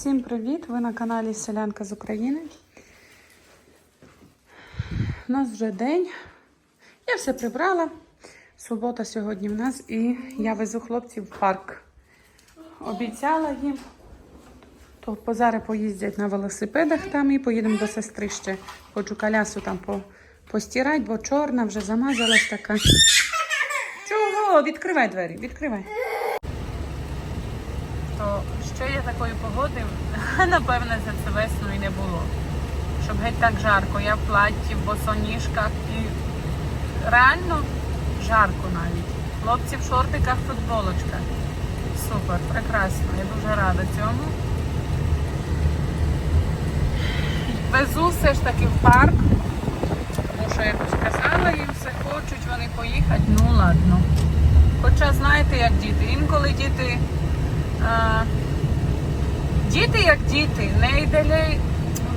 Всім привіт! Ви на каналі Селянка з України. У нас вже день. Я все прибрала. Субота сьогодні в нас і я везу хлопців в парк. Обіцяла їм. То позари поїздять на велосипедах там і поїдемо до сестри ще. Хочу колясу там по, постирати, бо чорна вже замазалась така. Чого? Відкривай двері, відкривай. То ще є такої погоди, напевне, за це весну і не було. Щоб геть так жарко. Я в платті, в босоніжках і реально жарко навіть. Хлопці в шортиках, футболочках. Супер, прекрасно. Я дуже рада цьому. Везу все ж таки в парк. Тому що якось казала їм все хочуть вони поїхати. Ну ладно. Хоча знаєте, як діти. Інколи діти. А, діти як діти, не ідеалі.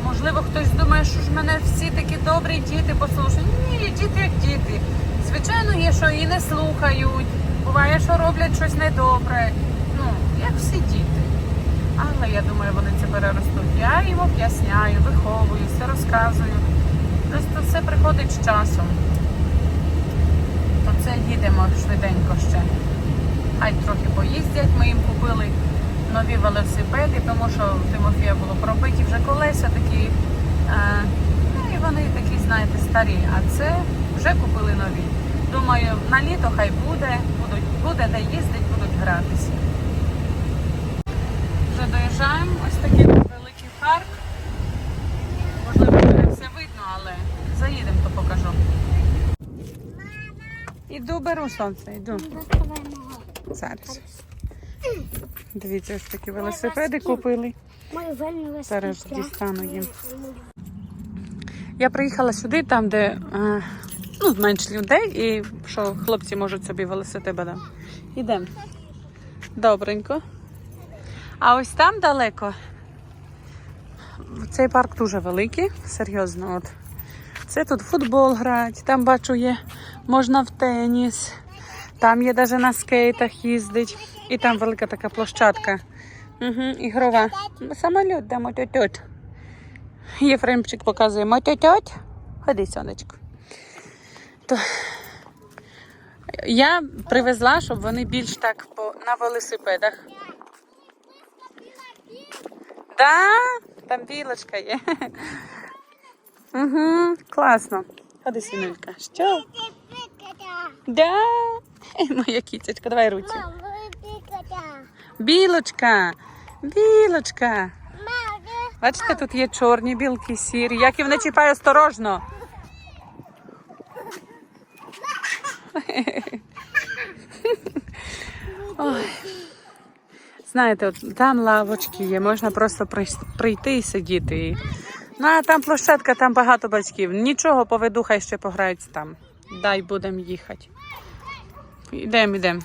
Можливо, хтось думає, що ж мене всі такі добрі діти послухають. Ні, діти як діти. Звичайно, є, що і не слухають. Буває, що роблять щось недобре. Ну, як всі діти. Але я думаю, вони це переростуть. Я їм об'ясняю, виховую, все розказую. Просто все приходить з часом. То це їдемо швиденько ще. Хай трохи поїздять. Ми їм купили нові велосипеди, тому що у Тимофія було пробиті вже колеса такі. Е, ну і вони такі, знаєте, старі. А це вже купили нові. Думаю, на літо хай буде, будуть, буде де їздити, будуть гратися. Вже доїжджаємо, ось такий великий парк. Можливо, не все видно, але заїдемо, то покажу. Іду беру сонце, йду. Зараз. Дивіться, ось такі велосипеди купили. Зараз дістану їм. Я приїхала сюди, там, де е, ну, менш людей, і що хлопці можуть собі велосипеди. да. Ідемо. Добренько. А ось там далеко. Цей парк дуже великий, серйозно. От. Це тут футбол грати, там бачу є, можна в теніс, там є навіть на скейтах їздить. І там велика така площадка. Угу, ігрова. Самоліт, де мототьот. Єфремчик показує мототьот. Ходи, сонечко. То... Я привезла, щоб вони більш так по... на велосипедах. Да, там білочка є. Угу, класно. Ходи, синулька. Що? Да. Моя кітечка, давай руці. Білочка, білочка. Бачите, тут є чорні білки, сірі. Як і не чіпай осторожно. Ой. Знаєте, от там лавочки є, можна просто прийти і сидіти. Ну, а там площадка, там багато батьків. Нічого, поведу, хай ще пограють там. Дай будемо їхати. Йдемо, йдемо.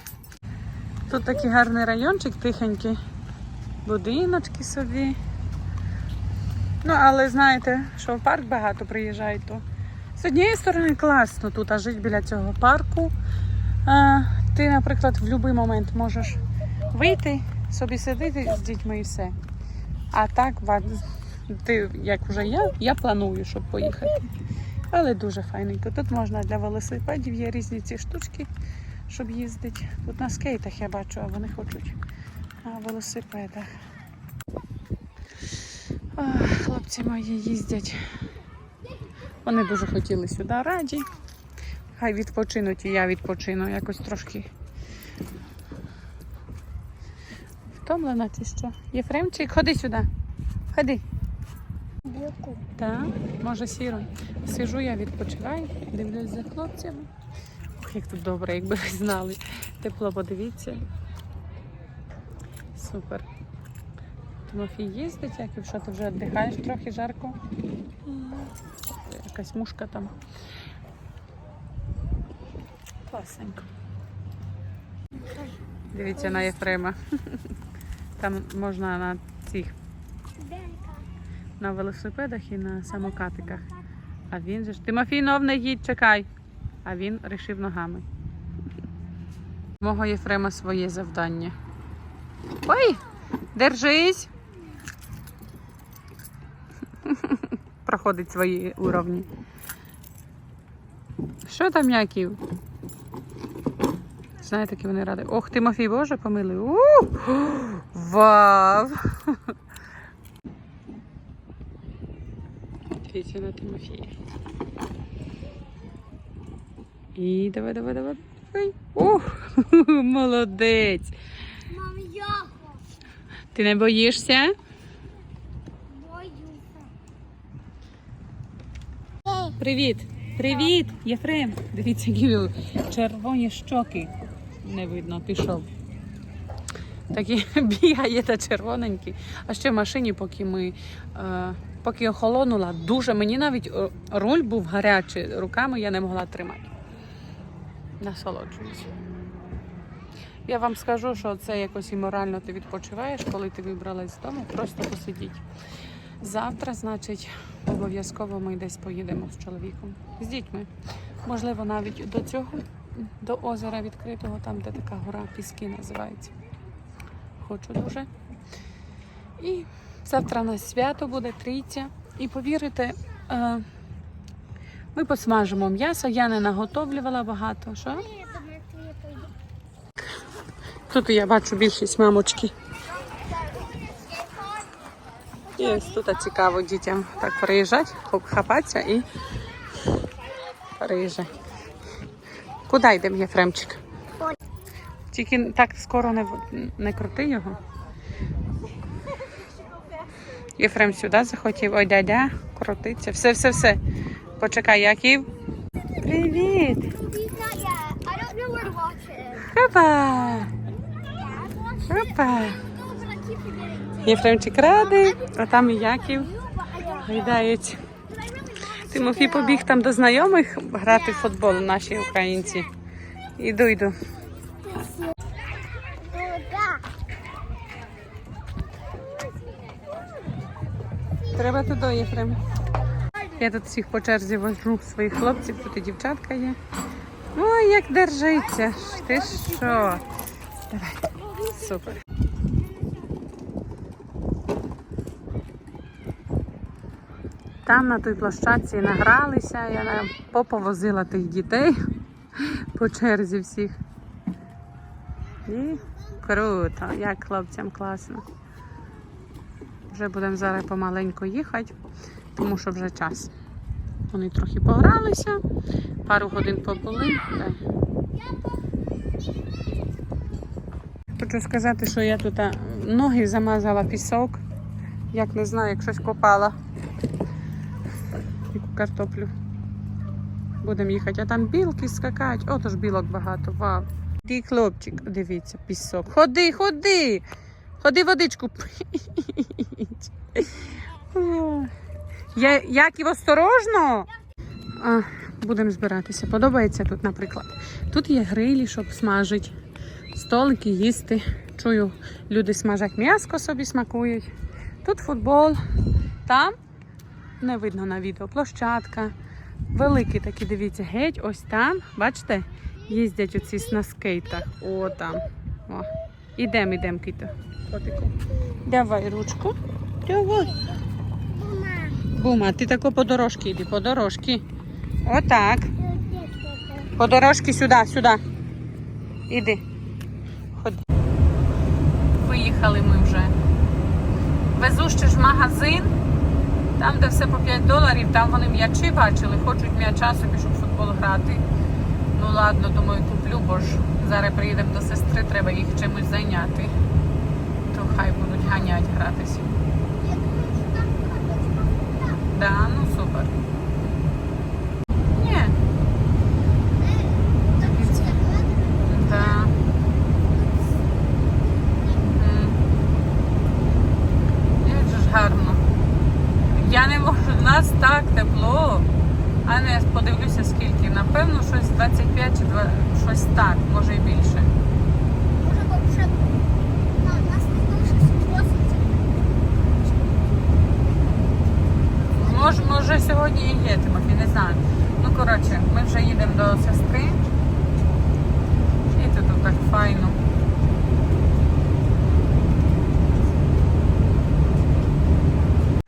Тут такий гарний райончик, тихенький. Будиночки собі. Ну, але знаєте, що в парк багато приїжджають, то з однієї сторони класно тут, а жити біля цього парку. А, ти, наприклад, в будь-який момент можеш вийти, собі сидіти з дітьми і все. А так, ти, як вже я, я планую, щоб поїхати. Але дуже файненько. Тут можна для велосипедів, є різні ці штучки, щоб їздити. Тут на скейтах я бачу, а вони хочуть на велосипедах. Ах, хлопці мої їздять. Вони дуже хотіли сюди раді. Хай відпочинуть і я відпочину якось трошки. Втомлена ти що? Єфремчик, ходи сюди. Ходи. Так, може сіро. Сижу, я відпочиваю, дивлюсь за хлопцями. Ох, як тут добре, якби ви знали. Тепло, подивіться. Супер. Тимофій їздить, як що ти вже віддихаєш трохи жарко. Якась мушка там. Класненько. Дивіться на Єфрема. Там можна на цих на велосипедах і на самокатиках. А він же ж Тимофій нов не їдь, чекай. А він рішив ногами. Мого Єфрема своє завдання. Ой, держись! Проходить свої уровні. Що там яків? Знаєте, які вони ради? Ох, Тимофій Боже, помили. Вау! Дивіться на Тимофія. І давай, давай, давай. давай. Ух, молодець. Мам, я Ти не боїшся? боюся. Привіт! Привіт, Єфрем! Дивіться, які червоні щоки. Не видно, пішов. Такі бігає та червоненький. А ще в машині, поки ми е, поки охолонула, дуже мені навіть е, руль був гарячий, руками я не могла тримати. Насолоджуюсь. Я вам скажу, що це якось і морально ти відпочиваєш, коли ти вибралась з дому, просто посидіть. Завтра, значить, обов'язково ми десь поїдемо з чоловіком, з дітьми. Можливо, навіть до цього, до озера відкритого, там, де така гора Піски називається. Хочу дуже. І завтра у нас свято буде трійця. І повірите, е, ми посмажимо м'ясо. Я не наготовлювала багато. Що? Тут я бачу більшість мамочки. І тут цікаво дітям так приїжджати, хапатися і приїжджати. Куди йдемо, Єфремчик? Ой. Тільки так скоро не, не крути його. Єфрем сюди захотів. Ой, дядя, крутиться. Все, все, все. Почекай, Яків. Привіт! Forgetting to. Єфремчик радий, а там і Яків. Want Тимофій побіг там до знайомих грати в футбол наші українці. Іду, йду. Треба туди, Єфрем. Я тут всіх по черзі вожу своїх хлопців, тут і дівчатка є. Ой, як держиться. Ти що? Давай. Супер. Там на той площадці награлися, я поповозила тих дітей по черзі всіх. І круто, як хлопцям класно. Вже будемо зараз помаленьку їхати, тому що вже час. Вони трохи погралися, пару годин побули. Хочу сказати, що я тут ноги замазала пісок. Як не знаю, як щось копала. Яку картоплю. Будемо їхати. А там білки скакають. Ото ж білок багато. Вау. Ти хлопчик, дивіться, пісок. Ходи, ходи! Ходи водичку. Я, Яків, осторожно. А, будемо збиратися. Подобається тут, наприклад. Тут є грилі, щоб смажити, столики їсти. Чую, люди смажать м'яско собі смакують. Тут футбол, там не видно на відео. Площадка. Великі такі, дивіться, геть, ось там, бачите, їздять оці на скейтах. О, там. О. Ідемо, ідемо, кито. Котику. Давай ручку. Давай. Бума, ти тако по дорожці йди, по дорожці. Отак. По дорожці сюди, сюди. Іди. Ходи. Виїхали ми вже. Везу ще ж магазин. Там, де все по 5 доларів, там вони м'ячі бачили, хочуть м'яча собі, щоб в футбол грати. Ну ладно, думаю, куплю, бо ж зараз приїдемо до сестри, треба їх чимось зайняти. То хай будуть ганять гратися. Да, ну супер. Ні, Так, це да. М. Як же ж гарно. Я не можу, в нас так тепло. А не подивлюся скільки. Напевно, щось 25 чи 2, щось так, може і більше. Може, бо вже... Ну, у нас не залишилось 80. Може, може сьогодні і є, Тимофій, не знаю. Ну, коротше, ми вже їдемо до сестри. І тут так файно.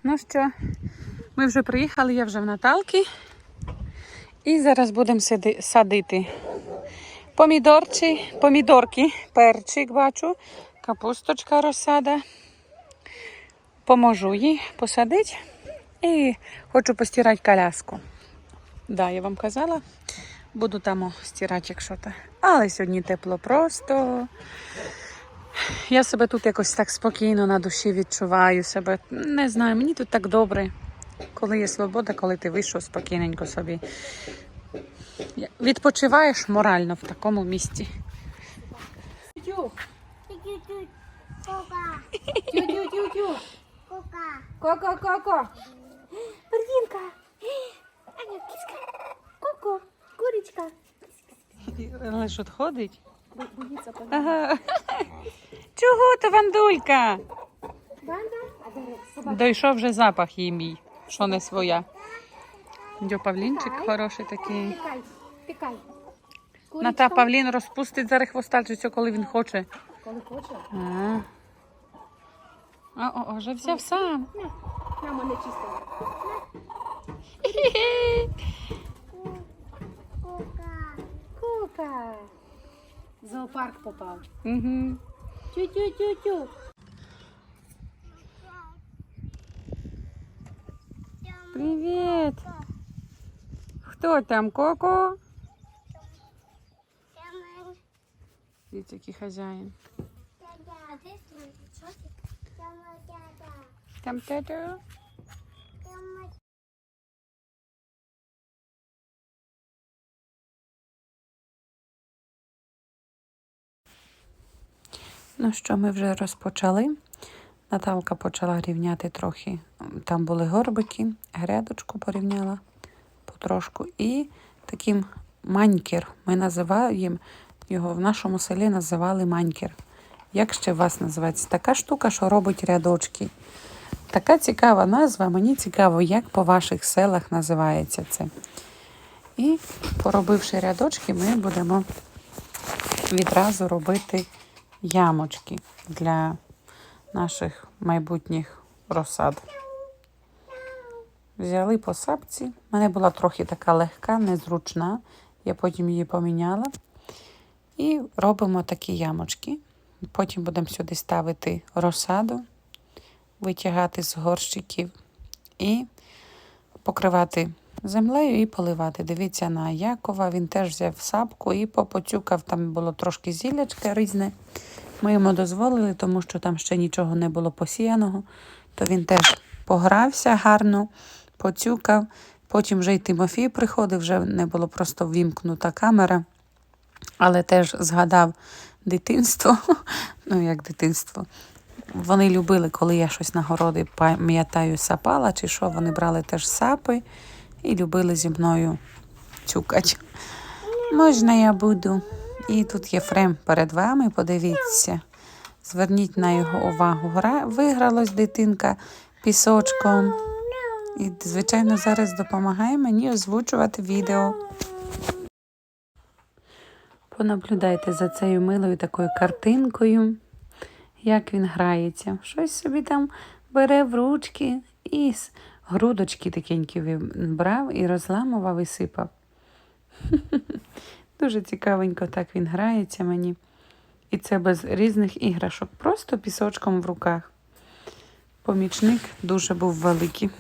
Ну що, Ми вже приїхали, я вже в Наталки. І зараз будемо садити помідорчі, помідорки, перчик бачу, капусточка розсада. Поможу їй посадити і хочу постирати коляску. Да, я вам казала, буду там стирати, якщо то. Але сьогодні тепло просто. Я себе тут якось так спокійно на душі відчуваю себе. Не знаю, мені тут так добре, коли є свобода, коли ти вийшов спокійненько собі. Відпочиваєш морально в такому місці. Ко-ко-ко-ко. Маринка. Аня, киска. Ко-ко. Курочка. Але от ходить. Бо- Боїться. Ага. Чого ти, Вандулька? Дійшов вже запах їй мій, що не своя. Дьо Павлінчик хороший такий. Тикай. Тикай. На та Павлін розпустить зараз хвостальцю, коли він хоче. Коли хоче. А, а о, вже взяв сам. На мене чисто. Кока. Кука. В Зоопарк попав. Угу. Тю-тю-тю-тю. Привіт. Хто там, Коко? Тяма. Дивіться, який хазяїн. Дядя. А де твій чотик? Тяма, дядя. Там Ну що, ми вже розпочали. Наталка почала рівняти трохи. Там були горбики, грядочку порівняла потрошку. І таким манькер. Ми називаємо його в нашому селі називали манькер. Як ще вас називається? Така штука, що робить рядочки. Така цікава назва. Мені цікаво, як по ваших селах називається це. І поробивши рядочки, ми будемо відразу робити ямочки для наших майбутніх розсад. Взяли по сапці. У мене була трохи така легка, незручна. Я потім її поміняла. І робимо такі ямочки. Потім будемо сюди ставити розсаду, витягати з горщиків і покривати землею і поливати. Дивіться на Якова, він теж взяв сапку і попоцюкав, там було трошки зіллячка різне. Ми йому дозволили, тому що там ще нічого не було посіяного, то він теж погрався гарно, поцюкав. Потім вже й Тимофій приходив, вже не було просто ввімкнута камера, але теж згадав дитинство. Ну, як дитинство. Вони любили, коли я щось на городи пам'ятаю, сапала чи що, вони брали теж сапи і любили зі мною цюкати. Можна я буду. І тут Єфрем перед вами, подивіться. Зверніть на його увагу. Гра... Вигралась дитинка пісочком. І, звичайно, зараз допомагає мені озвучувати відео. Понаблюдайте за цією милою такою картинкою, як він грається. Щось собі там бере в ручки і з грудочки такенькі брав і розламував і сипав. Дуже цікавенько так він грається мені. І це без різних іграшок, просто пісочком в руках. Помічник дуже був великий.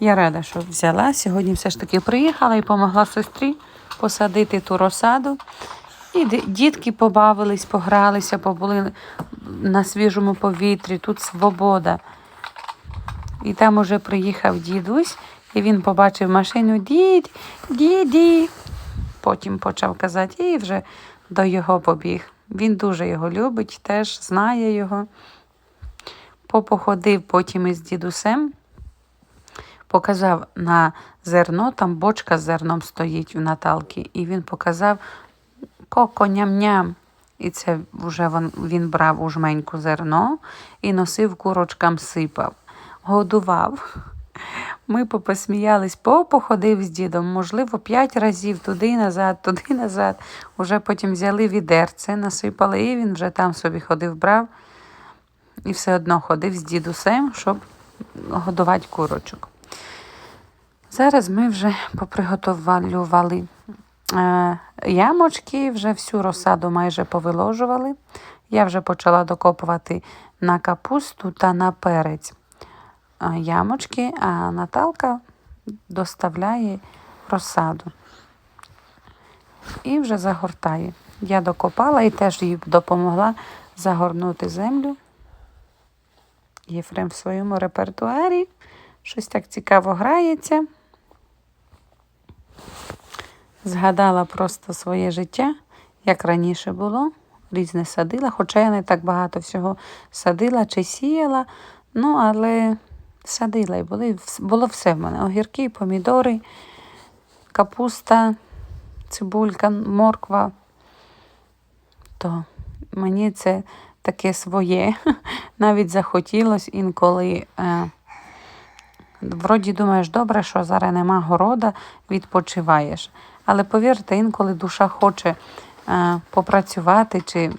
Я рада, що взяла. Сьогодні все ж таки приїхала і допомогла сестрі посадити ту розсаду. І дітки побавились, погралися, побули на свіжому повітрі, тут свобода. І там уже приїхав дідусь, і він побачив машину дід, діді. Потім почав казати і вже до його побіг. Він дуже його любить, теж знає його. Попоходив потім із дідусем, показав на зерно, там бочка з зерном стоїть у Наталки, і він показав коко ням-ням. І це вже він, брав у жменьку зерно і носив курочкам сипав, годував. Ми попосміялись, попоходив з дідом, можливо, п'ять разів туди і назад, туди і назад. Уже потім взяли відерце, насипали, і він вже там собі ходив, брав. І все одно ходив з дідусем, щоб годувати курочок. Зараз ми вже поприготували е, ямочки, вже всю розсаду майже повиложували. Я вже почала докопувати на капусту та на перець ямочки, а Наталка доставляє розсаду і вже загортає. Я докопала і теж їй допомогла загорнути землю. Єфрем в своєму репертуарі щось так цікаво грається. Згадала просто своє життя, як раніше було. Різне садила, хоча я не так багато всього садила чи сіяла, ну, але садила і були, було все в мене. Огірки, помідори, капуста, цибулька, морква. То мені це таке своє. Навіть захотілося інколи. Е, вроді думаєш, добре, що зараз нема города, відпочиваєш. Але повірте, інколи душа хоче е, попрацювати чи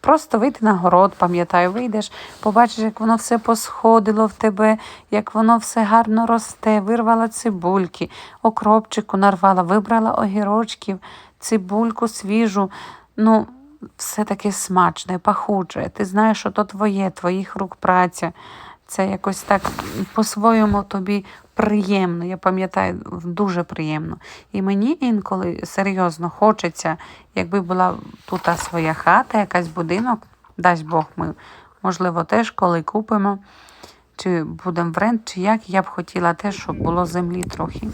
просто вийти на город, пам'ятаю, вийдеш, побачиш, як воно все посходило в тебе, як воно все гарно росте, вирвала цибульки, окропчику нарвала, вибрала огірочків, цибульку свіжу. Ну, все таке смачне, пахуче. Ти знаєш, що то твоє, твоїх рук праця. Це якось так по-своєму тобі приємно. Я пам'ятаю, дуже приємно. І мені інколи серйозно хочеться, якби була тут своя хата, якась будинок, дасть Бог, ми, можливо, теж коли купимо, чи будемо в рент, чи як, я б хотіла теж, щоб було землі трохи.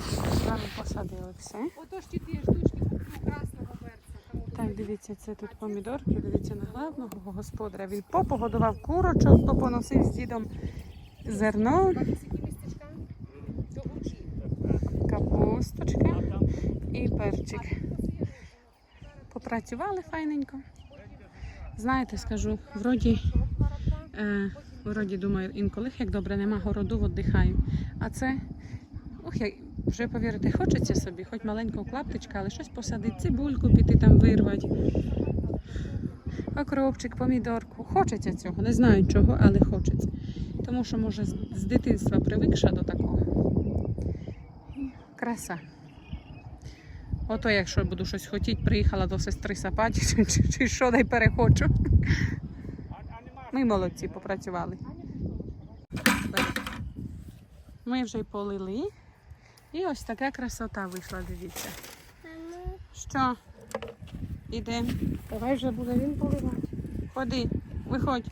Посадили все. Отож чотири штучки красного перця. Так, дивіться, це тут помідорки, дивіться на главного господаря. Він попогодував курочок, попоносив з дідом зерно. Капусточка і перчик. Попрацювали файненько. Знаєте, скажу, вроді, е, вроді думаю, інколи як добре нема городу, віддихаю. А це, ох, я, вже повірите, хочеться собі, хоч маленького клаптичка, але щось посадити, цибульку піти там вирвати. Окропчик, помідорку. Хочеться цього. Не знаю чого, але хочеться. Тому що, може, з дитинства привикша до такого. Краса. Ото, якщо буду щось хотіти, приїхала до сестри сапаті, чи, чи, чи що, дай перехочу. Ми молодці попрацювали. Ми вже й полили. І ось така красота вийшла, дивіться. Що? Ідемо. Давай вже буде він поливати. Ходи, виходь.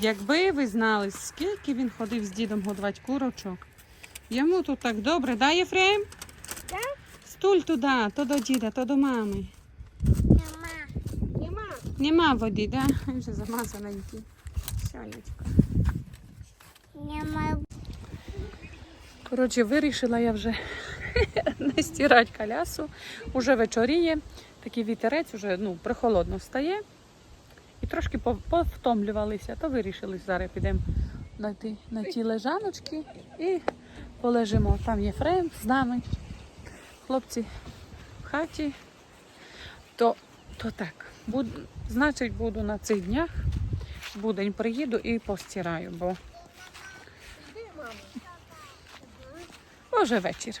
Якби ви знали, скільки він ходив з дідом годувати курочок, йому тут так добре, да, Єфрем? Так. Стуль туди, то до діда, то до мами. Нема. Нема. Нема води, да? Він вже замазаненький. Сонечко. Нема. Коротше, вирішила я вже не стирати колясу. Уже вечоріє, такий вітерець, уже ну, прохолодно стає. І трошки повтомлювалися, то вирішили зараз підемо на ті, на ті лежаночки і полежимо. Там є фрейм з нами. Хлопці в хаті. То, то так. Буд, значить, буду на цих днях. Будень приїду і постираю, бо Може вечір.